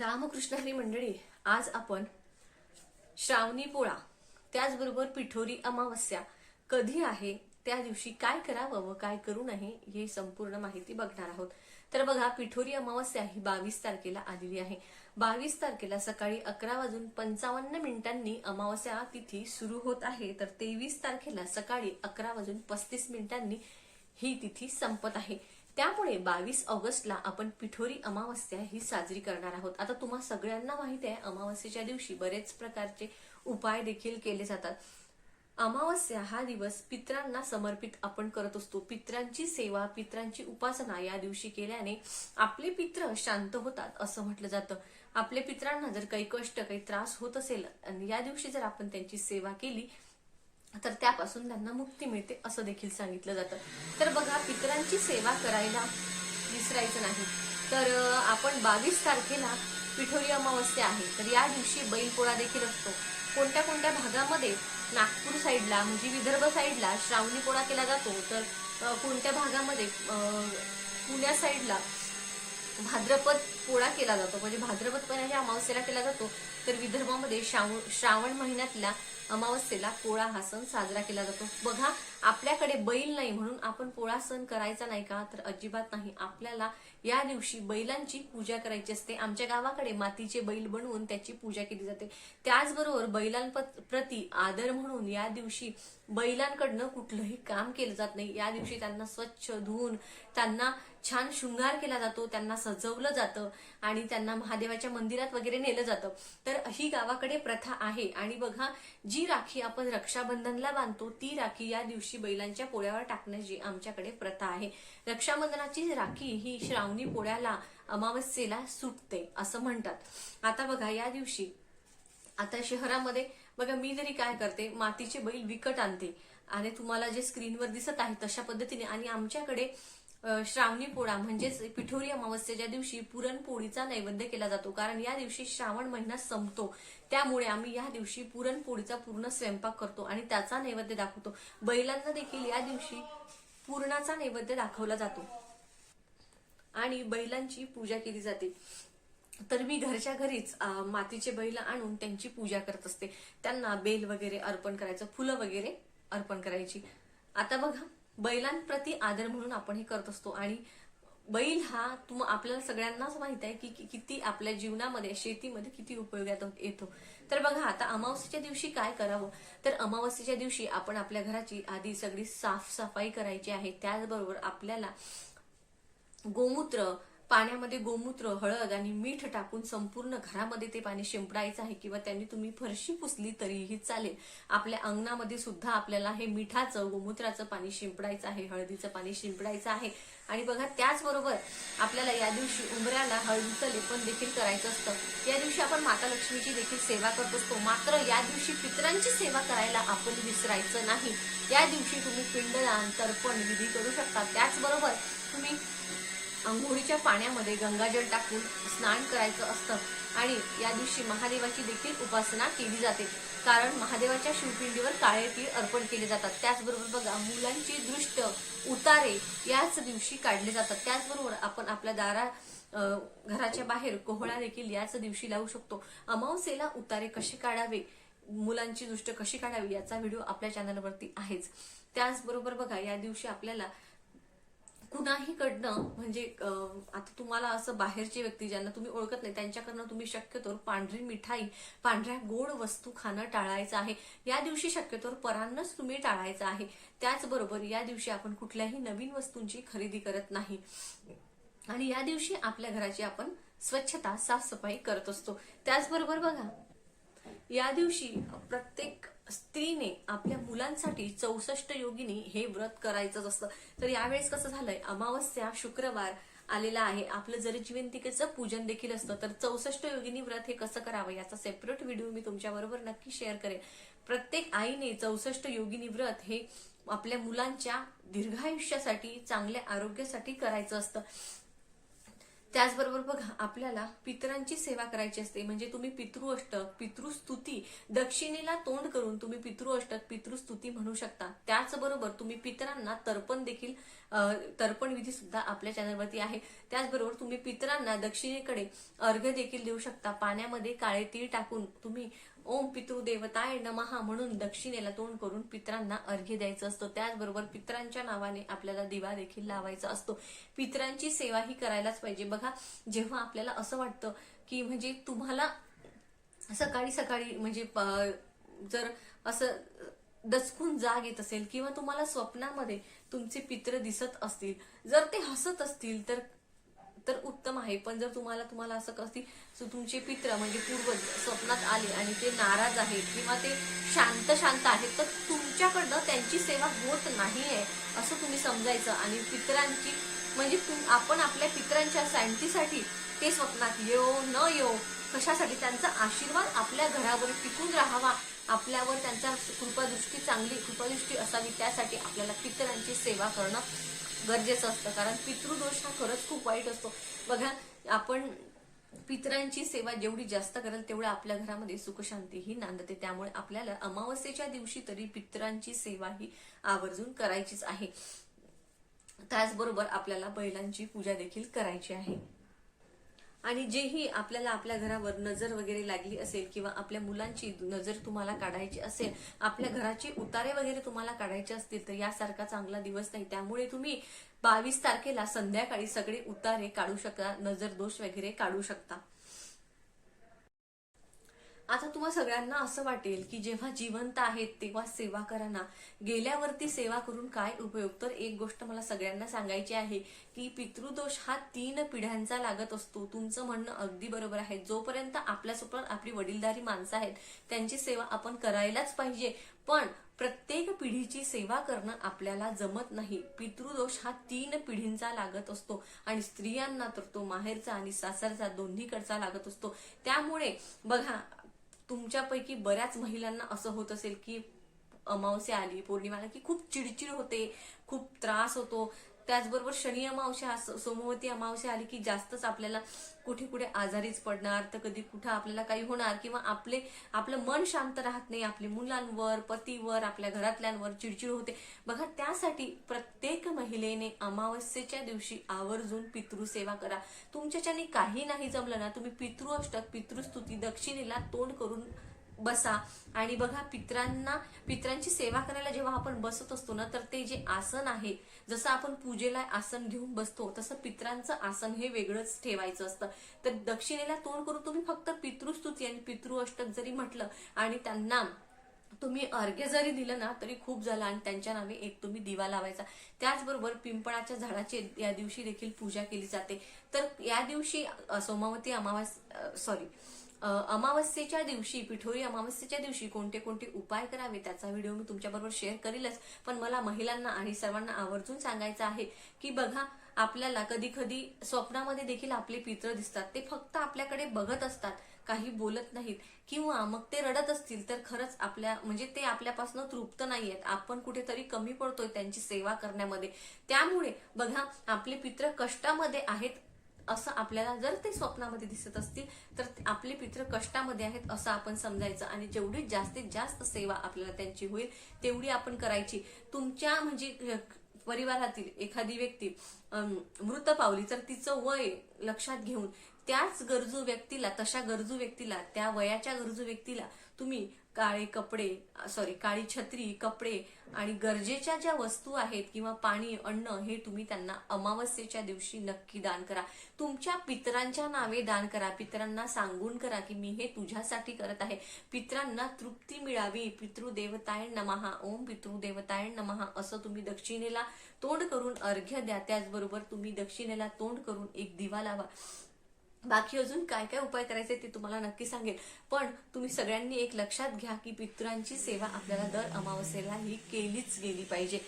रामकृष्ण हरी मंडळी आज आपण श्रावणी पोळा त्याचबरोबर पिठोरी अमावस्या कधी आहे त्या दिवशी काय करावं व काय करू नये ही संपूर्ण माहिती बघणार आहोत. तर बघा पिठोरी अमावस्या ही बावीस तारखेला आलेली आहे. बावीस तारखेला सकाळी अकरा वाजून पंचावन्न मिनिटांनी अमावस्या तिथी सुरू होत आहे. तर तेवीस तारखेला सकाळी अकरा वाजून पस्तीस मिनिटांनी ही तिथी संपत आहे. त्यामुळे बावीस ऑगस्टला आपण पिठोरी अमावस्या ही साजरी करणार आहोत. आता तुम्हा सगळ्यांना माहिती आहे अमावस्येच्या दिवशी बरेच प्रकारचे उपाय देखील केले जातात. अमावस्या हा दिवस पित्रांना समर्पित आपण करत असतो. पित्रांची सेवा पित्रांची उपासना या दिवशी केल्याने आपले पित्र शांत होतात असं म्हटलं जातं. आपल्या पित्रांना जर काही कष्ट काही त्रास होत असेल आणि या दिवशी जर आपण त्यांची सेवा केली तर त्यापासून त्यांना मुक्ती मिळते असं देखील सांगितलं जातं. तर बघा पितरांची सेवा करायला विसरायचं नाही. तर आपण बावीस तारखेला पिठोरी अमावस्या आहे. तर या दिवशी बैलपोळा देखील असतो. कोणत्या कोणत्या भागामध्ये? नागपूर साईडला म्हणजे विदर्भ साईडला श्रावणी पोळा केला जातो. तर कोणत्या भागामध्ये? पुण्या साईडला भाद्रपद पोळा केला जातो. म्हणजे भाद्रपद महिन्याच्या अमावस्येला केला जातो. तर विदर्भामध्ये श्रावण श्रावण महिन्यातल्या अमावस्येला पोळा हा सण साजरा केला जातो. बघा आपल्याकडे बैल नाही म्हणून आपण पोळा सण करायचा नाही का? तर अजिबात नाही. आपल्याला या दिवशी बैलांची पूजा करायची असते. आमच्या गावाकडे मातीचे बैल बनवून त्याची पूजा केली जाते. त्याचबरोबर बैलांप्रती आदर म्हणून या दिवशी बैलांकडनं कुठलंही काम केलं जात नाही. या दिवशी त्यांना स्वच्छ धुवून त्यांना छान शृंगार केला जातो त्यांना सजवलं जातं आणि त्यांना महादेवाच्या मंदिरात वगैरे नेलं जातं. तर ही गावाकडे प्रथा आहे आणि बघा जी राखी आपण रक्षाबंधनला बांधतो ती राखी या दिवशी बैलांच्या पोळ्यावर टाकण्याची आमच्याकडे प्रथा आहे. रक्षाबंधनाची राखी ही श्रावणी पोळ्याला अमावस्येला सुटते असं म्हणतात. आता बघा या दिवशी आता शहरामध्ये बघा मी तरी काय करते मातीचे बैल विकत आणते. आणि तुम्हाला जे स्क्रीनवर दिसत आहे तशा पद्धतीने आणि आमच्याकडे श्रावणी पोळा म्हणजेच पिठोरी अमावस्येच्या दिवशी पुरणपोळीचा नैवेद्य केला जातो. कारण या दिवशी श्रावण महिना संपतो. त्यामुळे आम्ही या दिवशी पुरणपोळीचा पूर्ण स्वयंपाक करतो आणि त्याचा नैवेद्य दाखवतो. बैलांना देखील या दिवशी पूर्णाचा नैवेद्य दाखवला जातो. आणि बैलांची पूजा केली जाते. तर मी घरच्या घरीच मातीचे बैल आणून त्यांची पूजा करत असते. त्यांना बेल वगैरे अर्पण करायचं फुलं वगैरे अर्पण करायची. आता बघा बैलांप्रती आदर म्हणून आपण हे करत असतो. आणि बैल हा तुम आपल्याला सगळ्यांनाच माहीत आहे की कि- किती आपल्या जीवनामध्ये शेतीमध्ये किती उपयोगात येतो. तर बघा आता अमावस्येच्या दिवशी काय करावं? तर अमावस्येच्या दिवशी आपण आपल्या घराची आधी सगळी साफसफाई करायची आहे. त्याचबरोबर आपल्याला गोमूत्र पाण्यामध्ये गोमूत्र हळद आणि मीठ टाकून संपूर्ण घरामध्ये ते पाणी शिंपडायचं आहे किंवा त्यांनी तुम्ही फरशी पुसली तरीही चालेल. आपल्या अंगणामध्ये सुद्धा आपल्याला हे मिठाचं गोमूत्राचं पाणी शिंपडायचं आहे हळदीचं पाणी शिंपडायचं आहे. आणि बघा त्याचबरोबर आपल्याला या दिवशी उंबऱ्याला हळदीचं लेपन देखील करायचं असतं. या दिवशी आपण माता लक्ष्मीची देखील सेवा करत असतो. मात्र या दिवशी पितरांची सेवा करायला आपण विसरायचं नाही. या दिवशी तुम्ही पिंडदान तर्पण विधी करू शकता. त्याचबरोबर तुम्ही आंघोळीच्या पाण्यामध्ये गंगाजल टाकून स्नान करायचं असतं. आणि या दिवशी महादेवाची देखील उपासना केली जाते. कारण महादेवाच्या शिवपिंडीवर काळे तीळ अर्पण केले जातात. त्याचबरोबर बघा मुलांची दृष्ट उतारे याच दिवशी काढले जातात. त्याचबरोबर आपण आपल्या दारा घराच्या बाहेर कोहळा देखील याच दिवशी लावू शकतो. अमावस्येला उतारे कसे काढावे? मुलांची दृष्ट कशी काढावी? याचा व्हिडिओ आपल्या चॅनलवरती आहेच. त्याचबरोबर बघा या दिवशी आपल्याला कुणाही कडनं म्हणजे आता तुम्हाला असं बाहेरची व्यक्ती ज्यांना तुम्ही ओळखत नाही त्यांच्याकडनं तुम्ही शक्यतोवर पांढरी मिठाई पांढऱ्या गोड वस्तू खाणं टाळायचं आहे. या दिवशी शक्यतोवर परांनच तुम्ही टाळायचं आहे. त्याचबरोबर या दिवशी आपण कुठल्याही नवीन वस्तूंची खरेदी करत नाही. आणि या दिवशी आपल्या घराची आपण स्वच्छता साफसफाई करत असतो. त्याचबरोबर बघा या दिवशी प्रत्येक स्त्रीने आपल्या मुलांसाठी चौसष्ट योगिनी हे व्रत करायचंच असतं. तर यावेळेस कसं झालंय? अमावस्या शुक्रवार आलेला आहे. आपलं जरी जिवंतिकेचं पूजन देखील असतं तर चौसष्ट योगिनी व्रत हे कसं करावं याचा सेपरेट व्हिडिओ मी तुमच्याबरोबर नक्की शेअर करेन. प्रत्येक आईने चौसष्ट योगिनी व्रत हे आपल्या मुलांच्या दीर्घायुष्यासाठी चांगल्या आरोग्यासाठी करायचं असतं. त्याचबरोबर बघा आपल्याला पितरांची सेवा करायची असते. म्हणजे तुम्ही पितृअष्टक पितृस्तुती दक्षिणेला तोंड करून तुम्ही पितृअष्टक पितृस्तुती म्हणू शकता. त्याचबरोबर तुम्ही पितरांना तर्पण देखील तर्पण विधी सुद्धा आपल्या चॅनलवरती आहे. त्याचबरोबर तुम्ही पितरांना दक्षिणेकडे अर्घ्य देखील देऊ शकता. पाण्यामध्ये काळे तीळ टाकून तुम्ही ओम पितृदेवताय नमहा म्हणून दक्षिणेला तोंड करून पितरांना अर्घ्य द्यायचं असतं. त्याचबरोबर पितरांच्या नावाने आपल्याला दिवा देखील लावायचा असतो. पितरांची सेवा ही करायलाच पाहिजे. बघा जेव्हा आपल्याला असं वाटतं की म्हणजे तुम्हाला सकाळी सकाळी म्हणजे जर असं दचकून जाग येत असेल किंवा तुम्हाला स्वप्नामध्ये तुमचे पित्र दिसत असतील. जर ते हसत असतील तर तर उत्तम आहे. पण जर तुम्हाला तुम्हाला असं असतील तुमचे पित्र म्हणजे पूर्वज स्वप्नात आले आणि ते नाराज आहेत किंवा ते शांत शांत आहेत तर तुमच्याकडनं त्यांची सेवा होत नाही आहे असं तुम्ही समजायचं. आणि पितरांची म्हणजे तुम- आपण आपल्या पित्रांच्या शांतीसाठी ते स्वप्नात येऊ न येऊ कशासाठी त्यांचा आशीर्वाद आपल्या घरावर टिकून राहावा आपल्यावर त्यांचा कृपादृष्टी चांगली कृपादृष्टी असावी त्यासाठी आपल्याला पितरांची सेवा करणं गरजेचं असतं. कारण पितृदोष हा खरंच खूप वाईट असतो. बघा आपण पितरांची सेवा जेवढी जास्त करेल तेवढं आपल्या घरामध्ये सुखशांती ही नांदते. त्यामुळे आपल्याला अमावस्येच्या दिवशी तरी पितरांची सेवा ही आवर्जून करायचीच आहे. त्याचबरोबर आपल्याला बैलांची पूजा देखील करायची आहे. आणि जेही आपल्याला आपल्या घरावर नजर वगैरे लागली असेल किंवा आपल्या मुलांची नजर तुम्हाला काढायची असेल आपल्या घराचे उतारे वगैरे तुम्हाला काढायचे असतील तर यासारखा चांगला दिवस नाही. त्यामुळे तुम्ही बावीस तारखेला संध्याकाळी सगळे उतारे काढू शकता नजर दोष वगैरे काढू शकता. आता तुम्हा सगळ्यांना असं वाटेल की जेव्हा जिवंत आहेत तेव्हा सेवा करा ना. गेल्यावरती सेवा करून काय उपयोग? तर एक गोष्ट मला सगळ्यांना सांगायची आहे की पितृदोष हा तीन पिढ्यांचा लागत असतो. तुमचं म्हणणं अगदी बरोबर आहे. जोपर्यंत आपल्यासोबत आपली वडीलधारी माणसं आहेत त्यांची सेवा आपण करायलाच पाहिजे. पण प्रत्येक पिढीची सेवा करणं आपल्याला जमत नाही. पितृदोष हा तीन पिढींचा लागत असतो. आणि स्त्रियांना तर तो माहेरचा आणि सासरचा दोन्हीकडचा लागत असतो. त्यामुळे बघा तुमच्यापैकी बऱ्याच महिलांना असं होत असेल की अमावस्या आली पौर्णिमाला की खूप चिडचिड होते खूप त्रास होतो. त्याचबरोबर शनी अमावस्या सोमवती अमावस्या आली की जास्तच आपल्याला कुठे कुठे आजारीच पडणार तर कधी कुठं आपल्याला काही होणार किंवा आपले आपलं मन शांत राहत नाही आपले मुलांवर पतीवर आपल्या घरातल्यांवर चिडचिड होते. बघा त्यासाठी प्रत्येक महिलेने अमावस्येच्या दिवशी आवर्जून पितृसेवा करा. तुमच्याच्याने काही नाही जमलं ना तुम्ही पितृअष्टक पितृस्तुती दक्षिणेला तोंड करून बसा. आणि बघा पित्रांना पित्रांची सेवा करायला जेव्हा आपण बसत असतो ना तर ते जे आसन आहे जसं आपण पूजेला आसन घेऊन बसतो तसं पित्रांचं आसन हे वेगळंच ठेवायचं असतं. तर दक्षिणेला तोंड करून तुम्ही फक्त पितृस्तुती आणि पितृअष्टक जरी म्हटलं आणि त्यांना तुम्ही अर्घ्य जरी दिलं ना तरी खूप झालं आणि त्यांच्या नावे एक तुम्ही दिवा लावायचा. त्याचबरोबर पिंपळाच्या झाडाची या दिवशी देखील पूजा केली जाते. तर या दिवशी सोमावती अमावास सॉरी अमावस्येच्या दिवशी पिठोरी अमावस्येच्या दिवशी कोणते कोणते उपाय करावे त्याचा व्हिडिओ मी तुमच्याबरोबर शेअर करीलच. पण मला महिलांना आणि सर्वांना आवर्जून सांगायचं आहे की बघा आपल्याला कधी कधी स्वप्नामध्ये देखील आपले पित्र दिसतात. ते फक्त आपल्याकडे बघत असतात काही बोलत नाहीत किंवा मग ते रडत असतील तर खरंच आपल्या म्हणजे ते आपल्यापासून तृप्त नाहीयेत. आपण कुठेतरी कमी पडतोय त्यांची सेवा करण्यामध्ये. त्यामुळे बघा आपले पित्र कष्टामध्ये आहेत असं आपल्याला जर ते स्वप्नामध्ये दिसत असतील तर ते- आपले पित्र कष्टामध्ये आहेत असं आपण समजायचं. आणि जेवढी जास्तीत जास्त सेवा आपल्याला त्यांची होईल तेवढी आपण करायची. तुमच्या म्हणजे परिवारातील एखादी व्यक्ती मृत पावली तर तिचं वय लक्षात घेऊन त्याच गरजू व्यक्तीला तशा गरजू व्यक्तीला त्या वयाच्या गरजू व्यक्तीला तुम्ही काळे कपडे सॉरी काळी छत्री कपडे आणि गरजेच्या ज्या वस्तू आहेत किंवा पाणी अन्न हे तुम्ही त्यांना अमावस्येच्या दिवशी नक्की दान करा. तुमच्या पितरांच्या नावे दान करा. पितरांना सांगून करा की मी हे तुझ्यासाठी करत आहे. पितरांना तृप्ती मिळावी. पितृदेवताय नमहा. ओम पितृदेवताय नमहा. असं तुम्ही दक्षिणेला तोंड करून अर्घ्य द्या. त्याचबरोबर तुम्ही दक्षिणेला तोंड करून एक दिवा लावा. बाकी अजून काय काय उपाय करायचे ते तुम्हाला नक्की सांगेल. पण तुम्ही सगळ्यांनी एक लक्षात घ्या की पितरांची सेवा आपल्याला दर अमावस्येला ही केलीच गेली पाहिजे.